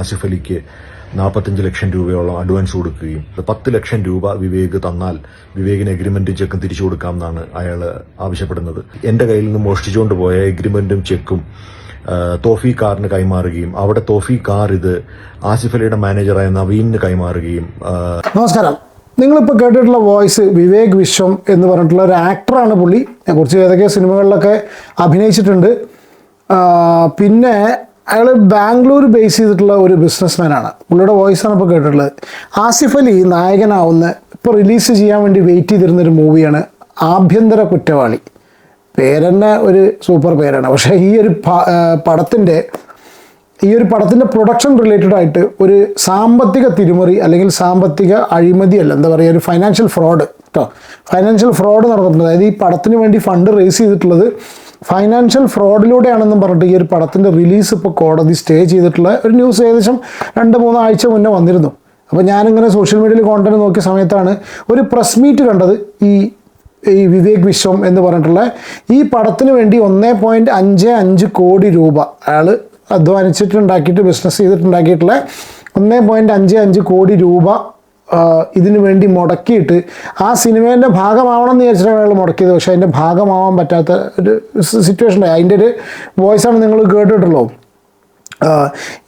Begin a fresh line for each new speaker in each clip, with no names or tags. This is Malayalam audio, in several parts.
ആസിഫ് അലിക്ക് നാൽപ്പത്തഞ്ച് ലക്ഷം രൂപയോളം അഡ്വാൻസ് കൊടുക്കുകയും പത്ത് ലക്ഷം രൂപ വിവേക് തന്നാൽ വിവേകിന് എഗ്രിമെന്റും ചെക്കും തിരിച്ചു കൊടുക്കാം എന്നാണ് അയാൾ ആവശ്യപ്പെടുന്നത്. എന്റെ കയ്യിൽ നിന്ന് മോഷ്ടിച്ചുകൊണ്ട് പോയ എഗ്രിമെന്റും ചെക്കും തോഫി കാറിന് കൈമാറുകയും അവിടെ തോഫി കാർ ഇത് ആസിഫ് അലിയുടെ മാനേജറായ നവീനിന് കൈമാറുകയും
നമസ്കാരം. നിങ്ങളിപ്പോൾ കേട്ടിട്ടുള്ള വോയിസ് വിവേക് വിശ്വം എന്ന് പറഞ്ഞിട്ടുള്ള ഒരു ആക്ടറാണ് പുള്ളി. കുറച്ച് ഏതൊക്കെ സിനിമകളിലൊക്കെ അഭിനയിച്ചിട്ടുണ്ട്. പിന്നെ അയാൾ ബാംഗ്ലൂർ ബേസ് ചെയ്തിട്ടുള്ള ഒരു ബിസിനസ്മാനാണ് പുള്ളിയുടെ ആണ് ഇപ്പോൾ കേട്ടിട്ടുള്ളത്. ആസിഫ് അലി നായകനാവുന്ന ഇപ്പോൾ റിലീസ് ചെയ്യാൻ വേണ്ടി വെയിറ്റ് ചെയ്തിരുന്ന ഒരു മൂവിയാണ് ആഭ്യന്തര കുറ്റവാളി. പേരന്നെ ഒരു സൂപ്പർ പേരാണ്. പക്ഷേ ഈ ഒരു പടത്തിന്റെ ഈ ഒരു പടത്തിന്റെ പ്രൊഡക്ഷൻ റിലേറ്റഡ് ആയിട്ട് ഒരു സാമ്പത്തിക തിരിമറി അല്ലെങ്കിൽ സാമ്പത്തിക അഴിമതി അല്ല എന്താ പറയുക ഒരു ഫൈനാൻഷ്യൽ ഫ്രോഡ് കേട്ടോ ഫൈനാൻഷ്യൽ ഫ്രോഡ് നടന്നിട്ടുണ്ട്. അതായത് ഈ പടത്തിന് വേണ്ടി ഫണ്ട് റേസ് ചെയ്തിട്ടുള്ളത് ഫൈനാൻഷ്യൽ ഫ്രോഡിലൂടെയാണെന്നും പറഞ്ഞിട്ട് ഈ ഒരു പടത്തിന്റെ റിലീസ് ഇപ്പോൾ കോടതി സ്റ്റേ ചെയ്തിട്ടുള്ള ഒരു ന്യൂസ് ഏകദേശം രണ്ട് മൂന്ന് ആഴ്ച മുന്നേ വന്നിരുന്നു. അപ്പോൾ ഞാനിങ്ങനെ സോഷ്യൽ മീഡിയയിൽ കോണ്ടന്റ് നോക്കിയ സമയത്താണ് ഒരു പ്രസ് മീറ്റ് കണ്ടത് ഈ ഈ വിവേക് വിശ്വം എന്ന് പറഞ്ഞിട്ടുള്ള ഈ പടത്തിന് വേണ്ടി ഒന്നേ പോയിന്റ് അഞ്ച് അഞ്ച് കോടി രൂപ അയാൾ അധ്വാനിച്ചിട്ടുണ്ടാക്കിയിട്ട് ബിസിനസ് ചെയ്തിട്ടുണ്ടാക്കിയിട്ടുള്ള ഒന്നേ പോയിന്റ് അഞ്ച് അഞ്ച് കോടി രൂപ ഇതിനു വേണ്ടി മുടക്കിയിട്ട് ആ സിനിമേന്റെ ഭാഗമാവണം എന്ന് വിചാരിച്ചിട്ടാണ് അയാൾ മുടക്കിയത്. പക്ഷേ അതിന്റെ ഭാഗമാവാൻ പറ്റാത്ത ഒരു സിറ്റുവേഷൻ ഉണ്ടായി അതിന്റെ ഒരു വോയിസാണ് നിങ്ങൾ കേട്ടിട്ടുള്ളൂ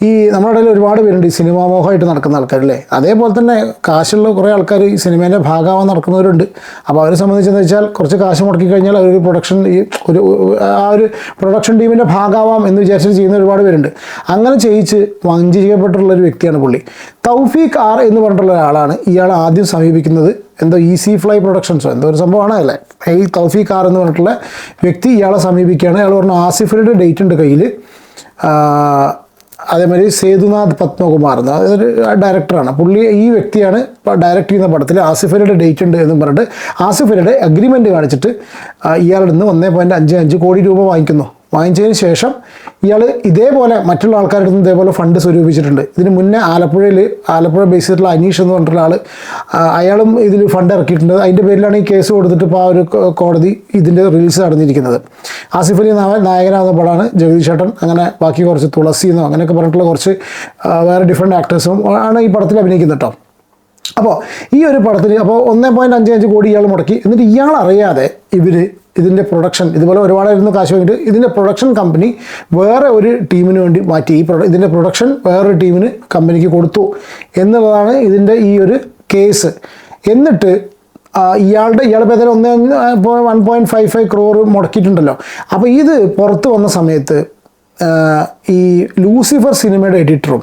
ഈ നമ്മുടെ ഇടയിൽ ഒരുപാട് പേരുണ്ട് ഈ സിനിമാ മോഹമായിട്ട് നടക്കുന്ന ആൾക്കാരല്ലേ? അതേപോലെ തന്നെ കാശുള്ള കുറേ ആൾക്കാർ ഈ സിനിമേന്റെ ഭാഗമാവാൻ നടക്കുന്നവരുണ്ട്. അപ്പോൾ അവരെ സംബന്ധിച്ചെന്ന് വെച്ചാൽ കുറച്ച് കാശ് മുടക്കി കഴിഞ്ഞാൽ അവർക്ക് പ്രൊഡക്ഷൻ ഈ ഒരു ആ ഒരു പ്രൊഡക്ഷൻ ടീമിന്റെ ഭാഗമാവാം എന്ന് വിചാരിച്ചിട്ട് ചെയ്യുന്ന ഒരുപാട് പേരുണ്ട്. അങ്ങനെ ചെയ്യിച്ച് വഞ്ചിക്കപ്പെട്ടുള്ള ഒരു വ്യക്തിയാണ് പുള്ളി. തൗഫീഖ് ആർ എന്ന് പറഞ്ഞിട്ടുള്ള ഒരാളാണ് ഇയാൾ ആദ്യം സമീപിക്കുന്നത്. എന്തോ ഈസി ഫ്ലൈ പ്രൊഡക്ഷൻസോ എന്തോ ഒരു സംഭവമാണ് അല്ലേ? ഈ തൗഫീഖ് ആർ എന്ന് പറഞ്ഞിട്ടുള്ള വ്യക്തി ഇയാളെ സമീപിക്കുകയാണ്. അയാൾ പറഞ്ഞു ആസിഫിന്റെ ഡേറ്റ് ഉണ്ട് കയ്യിൽ അതേമാതിരി സേതുനാഥ് പത്മകുമാർ എന്ന് അതൊരു ഡയറക്ടറാണ് പുള്ളി ഈ വ്യക്തിയാണ് ഡയറക്റ്റ് ചെയ്യുന്ന പടത്തിൽ ആസിഫലിയുടെ ഡേറ്റ് ഉണ്ട് എന്നും പറഞ്ഞിട്ട് ആസിഫലിയുടെ അഗ്രിമെന്റ് കാണിച്ചിട്ട് ഇയാളുടെ നിന്ന് ഒന്നേ പോയിന്റ് അഞ്ച് അഞ്ച് കോടി രൂപ വാങ്ങിക്കുന്നു. വാങ്ങിച്ചതിന് ശേഷം ഇയാൾ ഇതേപോലെ മറ്റുള്ള നിന്ന് ഇതേപോലെ ഫണ്ട് സ്വരൂപിച്ചിട്ടുണ്ട്. ഇതിന് മുന്നേ ആലപ്പുഴയിൽ ആലപ്പുഴ ബേസ് ചെയ്തിട്ടുള്ള അനീഷ് എന്ന് പറഞ്ഞിട്ടുള്ള ആൾ അയാളും ഇതിൽ ഫണ്ട് ഇറക്കിയിട്ടുണ്ട്. അതിന്റെ പേരിലാണ് ഈ കേസ് കൊടുത്തിട്ട് ഇപ്പോൾ ആ ഒരു കോടതി ഇതിന്റെ റിലീസ് നടന്നിരിക്കുന്നത് ആസിഫ് അലി നായ- നായകനാകുന്ന പടമാണ് ജഗദീഷ് ചേട്ടൻ. അങ്ങനെ ബാക്കി കുറച്ച് തുളസി എന്നോ അങ്ങനെയൊക്കെ പറഞ്ഞിട്ടുള്ള കുറച്ച് വേറെ ഡിഫറെന്റ് ആക്ടേഴ്സും ആണ് ഈ പടത്തിൽ അഭിനയിക്കുന്നത് കേട്ടോ. അപ്പോൾ ഈ ഒരു പടത്തിൽ അപ്പോൾ ഒന്നേ പോയിന്റ് അഞ്ച് അഞ്ച് കോടി ഇയാൾ മുടക്കി. എന്നിട്ട് ഇയാൾ അറിയാതെ ഇവർ ഇതിന്റെ പ്രൊഡക്ഷൻ ഇതുപോലെ ഒരുപാടായിരുന്നു കാശ് വാങ്ങിയിട്ട്. ഇതിന്റെ പ്രൊഡക്ഷൻ കമ്പനി വേറെ ഒരു ടീമിന് വേണ്ടി മാറ്റി. ഈ പ്രൊഡ ഇതിന്റെ പ്രൊഡക്ഷൻ വേറൊരു ടീമിന് കമ്പനിക്ക് കൊടുത്തു എന്നുള്ളതാണ് ഇതിന്റെ ഈ ഒരു കേസ് എന്നിട്ട് ഇയാളുടെ ഇയാളുടെ പേര് ഒന്ന് one point five five crore മുടക്കിയിട്ടുണ്ടല്ലോ. അപ്പോൾ ഇത് പുറത്ത് വന്ന സമയത്ത് ഈ ലൂസിഫർ സിനിമയുടെ എഡിറ്ററും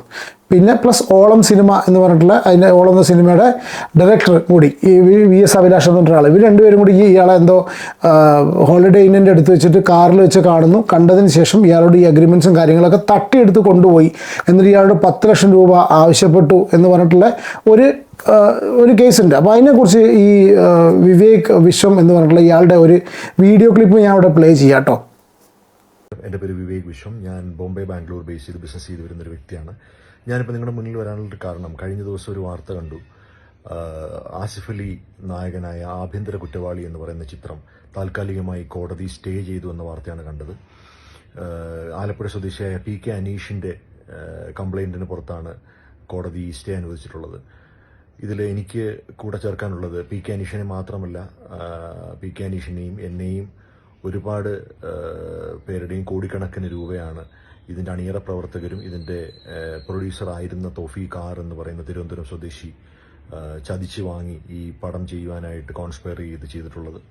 പിന്നെ പ്ലസ് ഓളം സിനിമ എന്ന് പറഞ്ഞിട്ടുള്ള അതിന്റെ ഓളം എന്ന സിനിമയുടെ ഡയറക്ടർ കൂടി ഈ വി- എസ് അഭിലാഷ് എന്ന് പറഞ്ഞ ആൾ ഇവർ രണ്ടുപേരും കൂടി ഇയാളെ എന്തോ ഹോളിഡേ ഇന്നിന്റെ അടുത്ത് വെച്ചിട്ട് കാറിൽ വെച്ച് കാണുന്നു. കണ്ടതിന് ശേഷം ഇയാളോട് ഈ അഗ്രിമെൻസും കാര്യങ്ങളൊക്കെ തട്ടിയെടുത്ത് കൊണ്ടുപോയി. എന്നിട്ട് ഇയാളോട് പത്ത് ലക്ഷം രൂപ ആവശ്യപ്പെട്ടു എന്ന് പറഞ്ഞിട്ടുള്ള ഒരു ഒരു കേസുണ്ട് അപ്പോൾ അതിനെക്കുറിച്ച് ഈ വിവേക് വിശ്വം എന്ന് പറഞ്ഞിട്ടുള്ള ഇയാളുടെ ഒരു വീഡിയോ ക്ലിപ്പ് ഞാൻ അവിടെ പ്ലേ ചെയ്യാം കേട്ടോ
എന്റെ പേര് വിവേക് വിശ്വം. ഞാൻ ബോംബെ ബാംഗ്ലൂർ ബേസ് ചെയ്ത് ബിസിനസ് ചെയ്ത് വരുന്ന ഒരു വ്യക്തിയാണ്. ഞാനിപ്പോൾ നിങ്ങളുടെ മുന്നിൽ വരാനുള്ള കാരണം കഴിഞ്ഞ ദിവസം ഒരു വാർത്ത കണ്ടു. ആസിഫ് അലി നായകനായ ആഭ്യന്തര കുറ്റവാളി എന്ന് പറയുന്ന ചിത്രം താൽക്കാലികമായി കോടതി സ്റ്റേ ചെയ്തു എന്ന വാർത്തയാണ് കണ്ടത്. ആലപ്പുഴ സ്വദേശിയായ പി കെ അനീഷിന്റെ കംപ്ലൈന്റിന് പുറത്താണ് കോടതി സ്റ്റേ അനുവദിച്ചിട്ടുള്ളത്. ഇതിൽ എനിക്ക് കൂടെ ചേർക്കാനുള്ളത് പി കെ അനീഷിനെ മാത്രമല്ല പി കെ അനീഷിനെയും എന്നെയും ഒരുപാട് പേരുടെയും കോടിക്കണക്കിന് രൂപയാണ് ഇതിന്റെ അണിയറ പ്രവർത്തകരും ഇതിന്റെ പ്രൊഡ്യൂസർ ആയിരുന്ന തോഫീഖ് ആർ എന്ന് പറയുന്ന തിരുവനന്തപുരം സ്വദേശി ചതിച്ചു വാങ്ങി ഈ പടം ചെയ്യുവാനായിട്ട് കോൺസ്പയർ ചെയ്ത് ചെയ്തിട്ടുള്ളത്.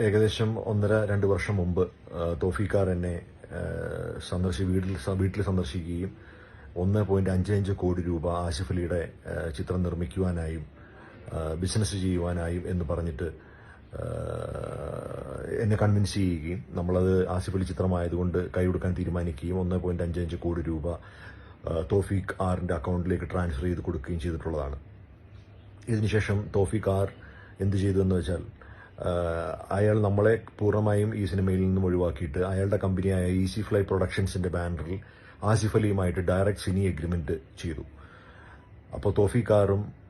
ഏകദേശം ഒന്നര രണ്ട് വർഷം മുമ്പ് തോഫീഖാർ എന്നെ സന്ദർശി വീട്ടിൽ വീട്ടിൽ സന്ദർശിക്കുകയും ഒന്ന് പോയിന്റ് അഞ്ച് അഞ്ച് കോടി രൂപ ആസിഫ് ചിത്രം നിർമ്മിക്കുവാനായും ബിസിനസ് ചെയ്യുവാനായും എന്ന് പറഞ്ഞിട്ട് എന്നെ കൺവിൻസ് ചെയ്യുകയും നമ്മളത് ആസിഫലി ചിത്രമായതുകൊണ്ട് കൈകൊടുക്കാൻ തീരുമാനിക്കുകയും ഒന്ന് പോയിന്റ് അഞ്ച് അഞ്ച് കോടി രൂപ തോഫീഖ് ആറിന്റെ അക്കൗണ്ടിലേക്ക് ട്രാൻസ്ഫർ ചെയ്ത് കൊടുക്കുകയും ചെയ്തിട്ടുള്ളതാണ്. ഇതിനുശേഷം തോഫിക് ആർ എന്ത് ചെയ്തു എന്ന് വെച്ചാൽ അയാൾ നമ്മളെ പൂർണമായും ഈ സിനിമയിൽ നിന്നും ഒഴിവാക്കിയിട്ട് അയാളുടെ കമ്പനിയായ ഈസി ഫ്ലൈ പ്രൊഡക്ഷൻസിന്റെ ബാനറിൽ ആസിഫ് അലിയുമായിട്ട് ഡയറക്റ്റ് സിനി എഗ്രിമെന്റ് ചെയ്തു. അപ്പോൾ തോഫിക് ആറും ആഹ്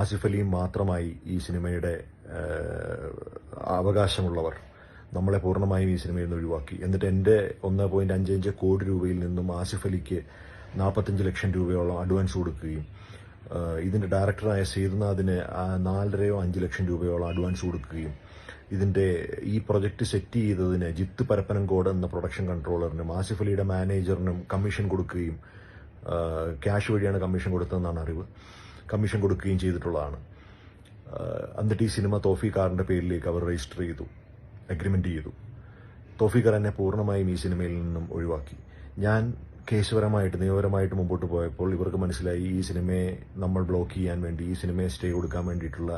ആസിഫ് അലിയും മാത്രമായി ഈ സിനിമയുടെ അവകാശമുള്ളവർ നമ്മളെ പൂർണമായും ഈ സിനിമയിൽ നിന്ന് ഒഴിവാക്കി. എന്നിട്ട് എന്റെ ഒന്ന് പോയിന്റ് അഞ്ച് അഞ്ച് കോടി രൂപയിൽ നിന്നും ആസിഫ് അലിക്ക് നാൽപ്പത്തഞ്ച് ലക്ഷം രൂപയോളം അഡ്വാൻസ് കൊടുക്കുകയും ഇതിന്റെ ഡയറക്ടറായ സേതുനാഥിന് നാലരയോ അഞ്ച് ലക്ഷം രൂപയോളം അഡ്വാൻസ് കൊടുക്കുകയും ഇതിന്റെ ഈ പ്രൊജക്ട് സെറ്റ് ചെയ്തതിന് ജിത്ത് പരപ്പനംകോട് എന്ന പ്രൊഡക്ഷൻ കൺട്രോളറിനും ആസിഫ് അലിയുടെ മാനേജറിനും കമ്മീഷൻ കൊടുക്കുകയും ക്യാഷ് വഴിയാണ് കമ്മീഷൻ കൊടുത്തതെന്നാണ് അറിവ്. കമ്മീഷൻ കൊടുക്കുകയും ചെയ്തിട്ടുള്ളതാണ്. എന്നിട്ട് ഈ സിനിമ തോഫിക്കാറിന്റെ പേരിലേക്ക് അവർ രജിസ്റ്റർ ചെയ്തു അഗ്രിമെന്റ് ചെയ്തു. തോഫിക്കാർ എന്നെ പൂർണമായും ഈ സിനിമയിൽ നിന്നും ഒഴിവാക്കി. ഞാൻ കേസുപരമായിട്ട് നിയമപരമായിട്ട് മുമ്പോട്ട് പോയപ്പോൾ ഇവർക്ക് മനസ്സിലായി ഈ സിനിമയെ നമ്മൾ ബ്ലോക്ക് ചെയ്യാൻ വേണ്ടി ഈ സിനിമയെ സ്റ്റേ കൊടുക്കാൻ വേണ്ടിയിട്ടുള്ള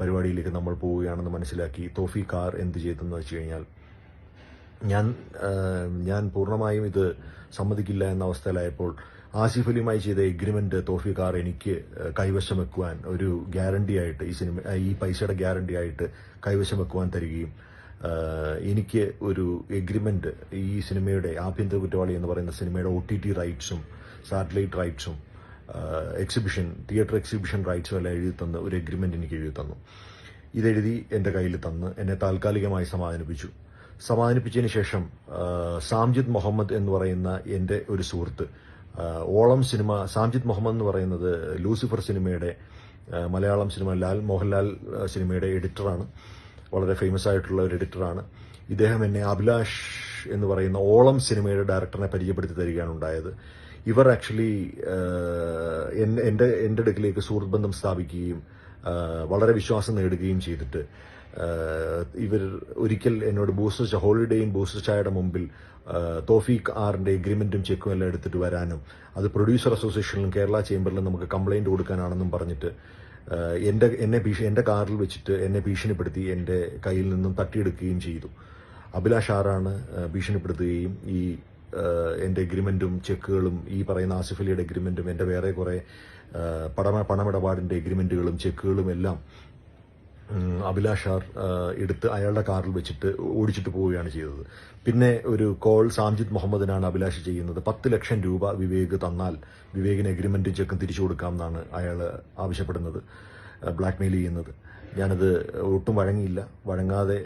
പരിപാടിയിലേക്ക് നമ്മൾ പോവുകയാണെന്ന് മനസ്സിലാക്കി തോഫി കാർ എന്ത് ചെയ്തെന്ന് വെച്ച് കഴിഞ്ഞാൽ ഞാൻ ഞാൻ പൂർണമായും ഇത് സമ്മതിക്കില്ല എന്ന അവസ്ഥയിലായപ്പോൾ ആസിഫ് അലിയുമായി ചെയ്ത എഗ്രിമെന്റ് തോഫിക്കാർ എനിക്ക് കൈവശം വെക്കുവാൻ ഒരു ഗ്യാരണ്ടി ആയിട്ട് ഈ സിനിമ ഈ പൈസയുടെ ഗ്യാരണ്ടി ആയിട്ട് കൈവശം വെക്കുവാൻ തരികയും എനിക്ക് ഒരു എഗ്രിമെന്റ് ഈ സിനിമയുടെ ആഭ്യന്തര കുറ്റവാളി എന്ന് പറയുന്ന സിനിമയുടെ ഒ ടി ടി റൈറ്റ്സും സാറ്റലൈറ്റ് റൈറ്റ്സും എക്സിബിഷൻ തിയേറ്റർ എക്സിബിഷൻ റൈറ്റ്സും എല്ലാം എഴുതി തന്ന് ഒരു എഗ്രിമെന്റ് എനിക്ക് എഴുതി തന്നു. ഇതെഴുതി എന്റെ കയ്യിൽ തന്ന് എന്നെ താൽക്കാലികമായി സമാധാനിപ്പിച്ചു സമാധാനിപ്പിച്ചതിന് ശേഷം സാംജിദ് മുഹമ്മദ് എന്ന് പറയുന്ന എന്റെ ഒരു സുഹൃത്ത് ഓളം സിനിമ സാംജിത് മുഹമ്മദ് എന്ന് പറയുന്നത് ലൂസിഫർ സിനിമയുടെ മലയാളം സിനിമ ലാൽ മോഹൻലാൽ സിനിമയുടെ എഡിറ്ററാണ്. വളരെ ഫേമസ് ആയിട്ടുള്ള ഒരു എഡിറ്ററാണ്. ഇദ്ദേഹം എന്നെ അഭിലാഷ് എന്ന് പറയുന്ന ഓളം സിനിമയുടെ ഡയറക്ടറിനെ പരിചയപ്പെടുത്തി തരികയാണ് ഉണ്ടായത്. ഇവർ ആക്ച്വലി എന്റെ എന്റെ അടുക്കിലേക്ക് സുഹൃത്ത് ബന്ധം സ്ഥാപിക്കുകയും വളരെ വിശ്വാസം നേടുകയും ചെയ്തിട്ട് ഇവർ ഒരിക്കൽ എന്നോട് ബൂസ്റ്റർ ഹോളിഡേയും ബൂസ്റ്റർ ചായയുടെ മുമ്പിൽ തോഫീഖ് ആറിന്റെ എഗ്രിമെന്റും ചെക്കും എല്ലാം എടുത്തിട്ട് വരാനും അത് പ്രൊഡ്യൂസർ അസോസിയേഷനിലും കേരള ചേംബറിലും നമുക്ക് കംപ്ലൈന്റ് കൊടുക്കാനാണെന്നും പറഞ്ഞിട്ട് എന്റെ എന്നെ ഭീഷ എന്റെ കാറിൽ വെച്ചിട്ട് എന്നെ ഭീഷണിപ്പെടുത്തി എന്റെ കയ്യിൽ നിന്നും തട്ടിയെടുക്കുകയും ചെയ്തു. അഭിലാഷ് ആറാണ് ഭീഷണിപ്പെടുത്തുകയും ഈ ആ, എന്റെ എഗ്രിമെന്റും ചെക്കുകളും ഈ പറയുന്ന ആസിഫ് അലിയുടെ എഗ്രിമെന്റും എന്റെ വേറെ കുറേ പണ പണമിടപാടിന്റെ എഗ്രിമെന്റുകളും ചെക്കുകളും എല്ലാം അഭിലാഷാർ എടുത്ത് അയാളുടെ കാറിൽ വെച്ചിട്ട് ഓടിച്ചിട്ട് പോവുകയാണ് ചെയ്തത്. പിന്നെ ഒരു കോൾ സാംജിദ് മുഹമ്മദിനാണ് അഭിലാഷ് ചെയ്യുന്നത്. പത്ത് ലക്ഷം രൂപ വിവേക് തന്നാൽ വിവേകിന് എഗ്രിമെന്റും ചെക്കും തിരിച്ചു കൊടുക്കാം എന്നാണ് അയാൾ ആവശ്യപ്പെടുന്നത് ബ്ലാക്ക്മെയിൽ ചെയ്യുന്നത്. ഞാനത് ഒട്ടും വഴങ്ങിയില്ല. വഴങ്ങാതെ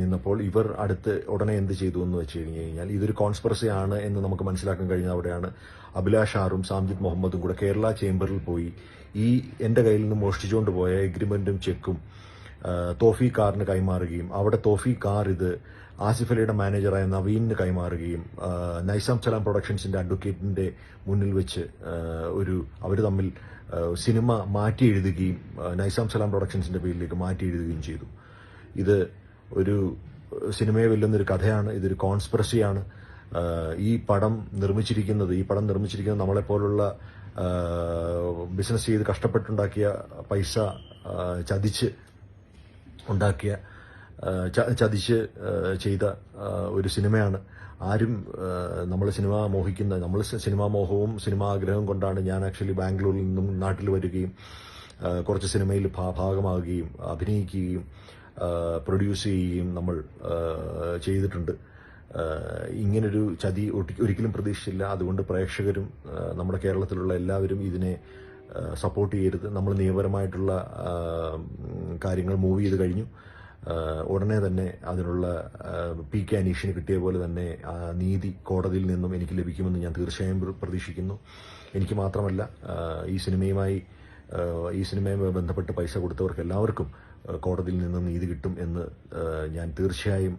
നിന്നപ്പോൾ ഇവർ അടുത്ത് ഉടനെ എന്ത് ചെയ്തു എന്ന് വെച്ച് കഴിഞ്ഞു കഴിഞ്ഞാൽ ഇതൊരു കോൺസ്പെറസി ആണ് എന്ന് നമുക്ക് മനസ്സിലാക്കാൻ കഴിഞ്ഞ അവിടെയാണ് അഭിലാഷ് ആറും സാംജിദ് മുഹമ്മദും കൂടെ കേരള ചേംബറിൽ പോയി. ഈ എന്റെ കയ്യിൽ നിന്ന് മോഷ്ടിച്ചുകൊണ്ട് പോയ എഗ്രിമെന്റും ചെക്കും തോഫി കാറിന് കൈമാറുകയും അവിടെ തോഫി കാർ ഇത് ആസിഫ് അലിയുടെ മാനേജറായ നവീനിന് കൈമാറുകയും നൈസാം സലാം പ്രൊഡക്ഷൻസിന്റെ അഡ്വക്കേറ്റിന്റെ മുന്നിൽ വെച്ച് ഒരു അവർ തമ്മിൽ സിനിമ മാറ്റി എഴുതുകയും നൈസാം സലാം പ്രൊഡക്ഷൻസിന്റെ പേരിലേക്ക് മാറ്റി എഴുതുകയും ചെയ്തു. ഇത് ഒരു സിനിമയെ വെല്ലുന്നൊരു കഥയാണ് ഇതൊരു കോൺസ്പിറസിയാണ്. ഈ പടം നിർമ്മിച്ചിരിക്കുന്നത് ഈ പടം നിർമ്മിച്ചിരിക്കുന്നത് നമ്മളെപ്പോലുള്ള ബിസിനസ് ചെയ്ത് കഷ്ടപ്പെട്ടുണ്ടാക്കിയ പൈസ ചതിച്ച് ഉണ്ടാക്കിയ ചതിച്ച് ചെയ്ത ഒരു സിനിമയാണ്. ആരും നമ്മൾ സിനിമ മോഹിക്കുന്ന നമ്മൾ സിനിമാ മോഹവും സിനിമാ ആഗ്രഹവും കൊണ്ടാണ് ഞാൻ ആക്ച്വലി ബാംഗ്ലൂരിൽ നിന്നും നാട്ടിൽ വരികയും കുറച്ച് സിനിമയിൽ ഭാഗമാകുകയും അഭിനയിക്കുകയും പ്രൊഡ്യൂസ് ചെയ്യുകയും നമ്മൾ ചെയ്തിട്ടുണ്ട്. ഇങ്ങനൊരു ചതി ഒരിക്കലും പ്രതീക്ഷിച്ചില്ല. അതുകൊണ്ട് പ്രേക്ഷകരും നമ്മുടെ കേരളത്തിലുള്ള എല്ലാവരും ഇതിനെ സപ്പോർട്ട് ചെയ്യരുത്. നമ്മൾ നിയമപരമായിട്ടുള്ള കാര്യങ്ങൾ മൂവ് ചെയ്ത് കഴിഞ്ഞു. ഉടനെ തന്നെ അതിനുള്ള പി കെ അനീഷിന് കിട്ടിയ പോലെ തന്നെ നീതി കോടതിയിൽ നിന്നും എനിക്ക് ലഭിക്കുമെന്ന് ഞാൻ തീർച്ചയായും പ്രതീക്ഷിക്കുന്നു. എനിക്ക് മാത്രമല്ല ഈ സിനിമയുമായി ഈ സിനിമയുമായി ബന്ധപ്പെട്ട് പൈസ കൊടുത്തവർക്ക് എല്ലാവർക്കും കോടതിയിൽ നിന്നും നീതി കിട്ടും എന്ന് ഞാൻ തീർച്ചയായും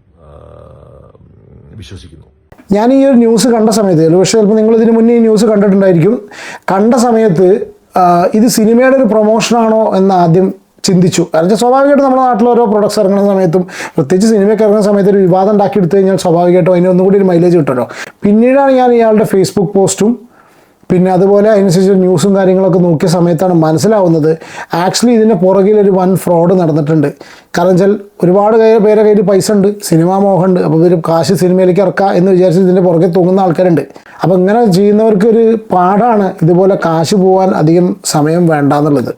വിശ്വസിക്കുന്നു.
ഞാൻ ഈ ഒരു ന്യൂസ് കണ്ട സമയത്ത് പക്ഷേ ചിലപ്പോൾ നിങ്ങൾ ഇതിനു മുന്നേ ന്യൂസ് കണ്ടിട്ടുണ്ടായിരിക്കും. കണ്ട സമയത്ത് ഇത് സിനിമയുടെ ഒരു പ്രൊമോഷനാണോ എന്ന് ആദ്യം ചിന്തിച്ചു. കാരണം സ്വാഭാവികമായിട്ടും നമ്മുടെ നാട്ടിൽ ഓരോ പ്രൊഡക്ട്സ് ഇറങ്ങുന്ന സമയത്തും പ്രത്യേകിച്ച് സിനിമയൊക്കെ ഇറങ്ങുന്ന സമയത്ത് ഒരു വിവാദം ഉണ്ടാക്കി എടുത്തു കഴിഞ്ഞാൽ സ്വാഭാവികമായിട്ടും അതിന് ഒന്നും കൂടി ഒരു മൈലേജ് കിട്ടുമല്ലോ. പിന്നീടാണ് ഞാൻ ഇയാളുടെ ഫേസ്ബുക്ക് പോസ്റ്റും പിന്നെ അതുപോലെ അതിനനുസരിച്ച് ന്യൂസും കാര്യങ്ങളൊക്കെ നോക്കിയ സമയത്താണ് മനസ്സിലാവുന്നത് ആക്ച്വലി ഇതിന്റെ പുറകിൽ ഒരു വൻ ഫ്രോഡ് നടന്നിട്ടുണ്ട്. കാരണം വെച്ചാൽ ഒരുപാട് പേരെ കയ്യിൽ പൈസ ഉണ്ട് സിനിമാ മോഹമുണ്ട്. അപ്പോൾ ഇവർ കാശ് സിനിമയിലേക്ക് ഇറക്കുക എന്ന് വിചാരിച്ച് ഇതിന്റെ പുറകെ തൂങ്ങുന്ന ആൾക്കാരുണ്ട്. അപ്പോൾ ഇങ്ങനെ ചെയ്യുന്നവർക്ക് ഒരു പാടാണ് ഇതുപോലെ കാശ് പോകാൻ അധികം സമയം വേണ്ട എന്നുള്ളത്